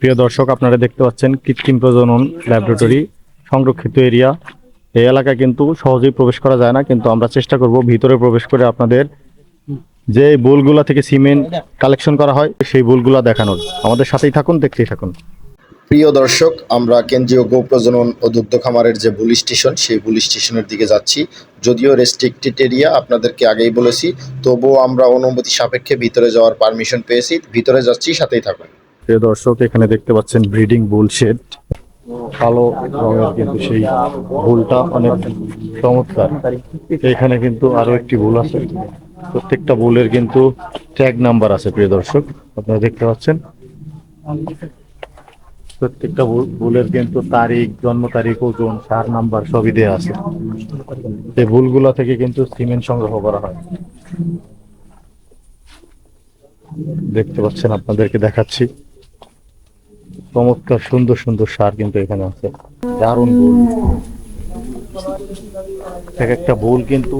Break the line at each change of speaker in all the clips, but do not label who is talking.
প্রিয় দর্শক, আপনারা দেখতে পাচ্ছেন কৃত্রিম প্রজনন ল্যাবরেটরি সংরক্ষিত এরিয়া এই এলাকায় কিন্তু সহজেই প্রবেশ করা যায় না, কিন্তু আমরা চেষ্টা করব ভিতরে প্রবেশ করে আপনাদের যে বুলগুলা থেকে সিমেন্ট কালেকশন করা হয়, সেই বুলগুলা দেখানোর। আমাদের সাথেই থাকুন, দেখতেই থাকুন।
প্রিয় দর্শক, আমরা কেন্দ্রীয় গো প্রজনন ও দুগ্ধ খামারের যে বুল স্টেশন, সেই বুল স্টেশনের দিকে যাচ্ছি। যদিও রেস্ট্রিক্টেড এরিয়া আপনাদেরকে আগেই বলেছি, তবুও আমরা অনুমতি সাপেক্ষে ভিতরে যাওয়ার পারমিশন পেয়েছি। ভিতরে যাচ্ছি, সাথেই থাকুন।
প্রিয় দর্শক, এখানে দেখতে পাচ্ছেন ব্রিডিং বুল শেড কালো রঙের কিন্তু সেই বুলটা অনেক চমৎকার। এখানে কিন্তু আরও একটি বুল আছে। প্রত্যেকটা বুলের কিন্তু ট্যাগ নাম্বার আছে, প্রিয় দর্শক। আপনারা দেখতে পাচ্ছেন? প্রত্যেকটা বুল বুলের কিন্তু তারিখ, জন্ম তারিখ, ওজন, সার নাম্বার সবই দেওয়া আছে। এই বুলগুলা থেকে কিন্তু সিমেন্ট সংগ্রহ করা হয়। দেখতে পাচ্ছেন, আপনাদেরকে দেখাচ্ছি। চমৎকার সুন্দর সুন্দর সার কিন্তু এখানে আছে। দারুণ বুল। এক একটা বুল কিন্তু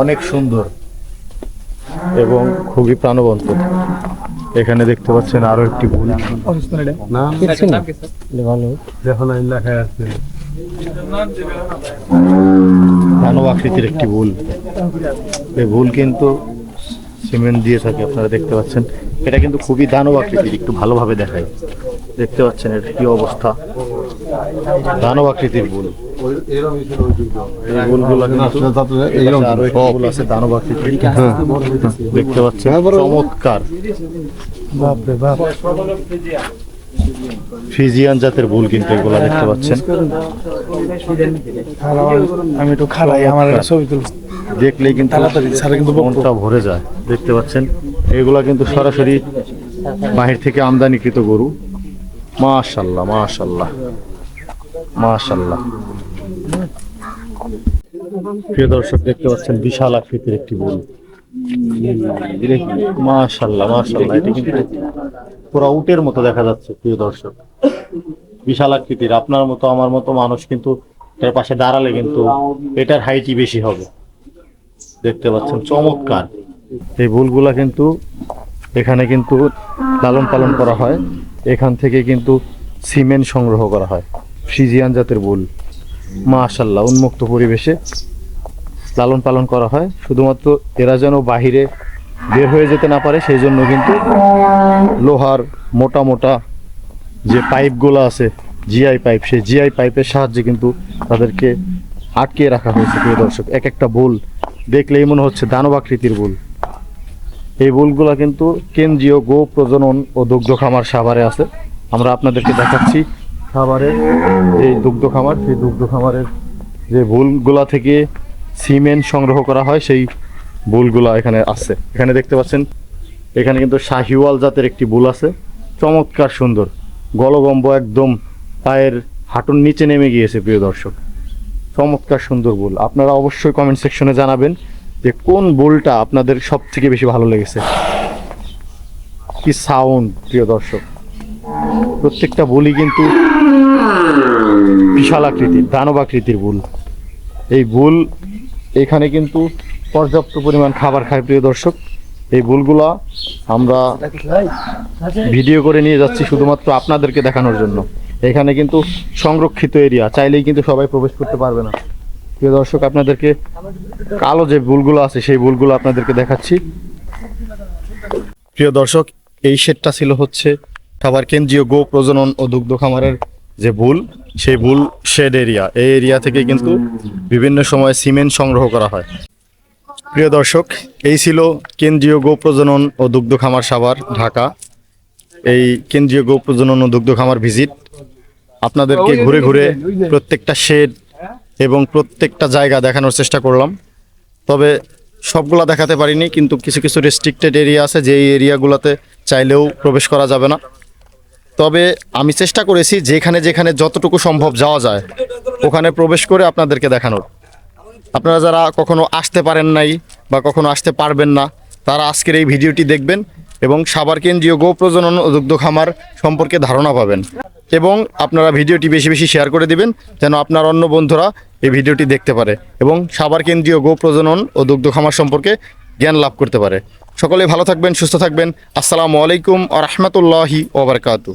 অনেক সুন্দর এবং খুবই প্রাণবন্ত। এখানে দেখতে পাচ্ছেন আরও একটি বুল। মানব আকৃতির একটি ভুল এই ভুল কিন্তু সিমেন্ট দিয়ে থাকে আপনারা দেখতে পাচ্ছেন। এটা কিন্তু খুবই দানব আকৃতির একটু ভালোভাবে দেখায় দেখতে পাচ্ছেন এর কি অবস্থা। দানব আকৃতির বুল। দানব আকৃতির। দেখতে পাচ্ছেন চমৎকার। ফিজিয়ান জাতের বুল কিন্তু এগুলা দেখতে পাচ্ছেন।
আমি একটু খালাই আমার ছবি
দেখলেই কিন্তু মনটা ভরে যায়। দেখতে পাচ্ছেন এগুলা কিন্তু সরাসরি বাহির থেকে আমদানিকৃত গরু। মাশাল্লাহ মাশাল্লাহ মাশাল্লাহ। প্রিয় দর্শক, দেখতে পাচ্ছেন বিশাল আকৃতির একটি বুল মাশাল্লাহ মাশাল্লাহ, এটি কিন্তু পুরো উটের মতো দেখা যাচ্ছে, প্রিয় দর্শক। বিশাল আকৃতির, আপনার মতো, আমার মতো মানুষ কিন্তু এর পাশে দাঁড়ালে কিন্তু এটার হাইটই বেশি হবে। দেখতে পাচ্ছেন, চমৎকার। এই বুলগুলা কিন্তু এখানে কিন্তু লালন পালন করা হয়। এখান থেকে কিন্তু সিমেন্ট সংগ্রহ করা হয়। ফ্রিজিয়ান জাতের বুল মাশাল্লাহ উন্মুক্ত পরিবেশে লালন পালন করা হয়। শুধুমাত্র এরা যেন বাহিরে বের হয়ে যেতে না পারে, সেই জন্য কিন্তু লোহার মোটা মোটা যে পাইপগুলো আছে, জিআই পাইপ, সেই জিআই পাইপের সাহায্যে কিন্তু তাদেরকে আটকে রাখা হয়েছে। প্রিয় দর্শক, এক একটা বুল দেখলেই মনে হচ্ছে দানব আকৃতির বুল এই বুলগুলা কিন্তু কেন্দ্রীয় গো প্রজনন ও দুগ্ধ খামার সাভারে আছে। আমরা আপনাদেরকে দেখাচ্ছি সাভারের এই দুগ্ধ খামার, সেই দুগ্ধ খামারের যে বুলগুলা থেকে সিমেন্ট সংগ্রহ করা হয়, সেই বুলগুলা এখানে আছে। এখানে দেখতে পাচ্ছেন, এখানে কিন্তু শাহিওয়াল জাতের একটি বুল আছে। চমৎকার সুন্দর। গলগম্ব একদম পায়ের হাঁটুর নিচে নেমে গিয়েছে, প্রিয় দর্শক। চমৎকার সুন্দর বুল আপনারা অবশ্যই কমেন্ট সেকশনে জানাবেন। যে কোন বুলটা আপনাদের সব থেকে বেশি ভালো লেগেছে? কি সাউন্ড প্রিয় দর্শক? প্রত্যেকটা বুলই কিন্তু বিশাল আকৃতির দানব আকৃতির বুল। এই বুল এখানে কিন্তু পর্যাপ্ত পরিমাণ খাবার খায়, প্রিয় দর্শক। এই বুলগুলা আমরা ভিডিও করে নিয়ে যাচ্ছি শুধুমাত্র আপনাদেরকে দেখানোর জন্য। এখানে কিন্তু সংরক্ষিত এরিয়া চাইলেই কিন্তু সবাই প্রবেশ করতে পারবে না। প্রিয় দর্শক, আপনাদেরকে কালো যে বুলগুলো আছে, সেই বুলগুলো আপনাদেরকে দেখাচ্ছি। প্রিয় দর্শক, এই শেডটা ছিল হচ্ছে খাবার কেন্দ্রীয় গো প্রজনন ও দুগ্ধ খামারের যে ভুল সেই ভুল শেড এরিয়া। এই এরিয়া থেকে কিন্তু বিভিন্ন সময় সিমেন্ট সংগ্রহ করা হয়। প্রিয় দর্শক, এই ছিল কেন্দ্রীয় গো প্রজনন ও দুগ্ধ খামার সাভার, ঢাকা। এই কেন্দ্রীয় গো প্রজনন ও দুগ্ধ খামার ভিজিট আপনাদেরকে ঘুরে ঘুরে প্রত্যেকটা শেড এবং প্রত্যেকটা জায়গা দেখানোর চেষ্টা করলাম। তবে সবগুলা দেখাতে পারিনি, কিন্তু কিছু কিছু রেস্ট্রিক্টেড এরিয়া আছে যে এরিয়াগুলোতে চাইলেও প্রবেশ করা যাবে না। তবে আমি চেষ্টা করেছি যেখানে যেখানে যতটুকু সম্ভব যাওয়া যায়, ওখানে প্রবেশ করে আপনাদেরকে দেখানোর। আপনারা যারা কখনো আসতে পারেন নাই বা কখনো আসতে পারবেন না, তারা আজকের এই ভিডিওটি দেখবেন এবং সাবার কেন্দ্রীয় গো প্রজনন দুগ্ধ খামার সম্পর্কে ধারণা পাবেন। এবং আপনারা ভিডিওটি বেশি বেশি শেয়ার করে দিবেন যেন আপনার অন্য বন্ধুরা এই ভিডিওটি দেখতে পারে এবং সাবার কেন্দ্রীয় গো প্রজনন ও দুগ্ধ খামার সম্পর্কে জ্ঞান লাভ করতে পারে। সকলে ভালো থাকবেন, সুস্থ থাকবেন। আসসালামু আলাইকুম আ রহমতুল্লাহি ওবরকাতু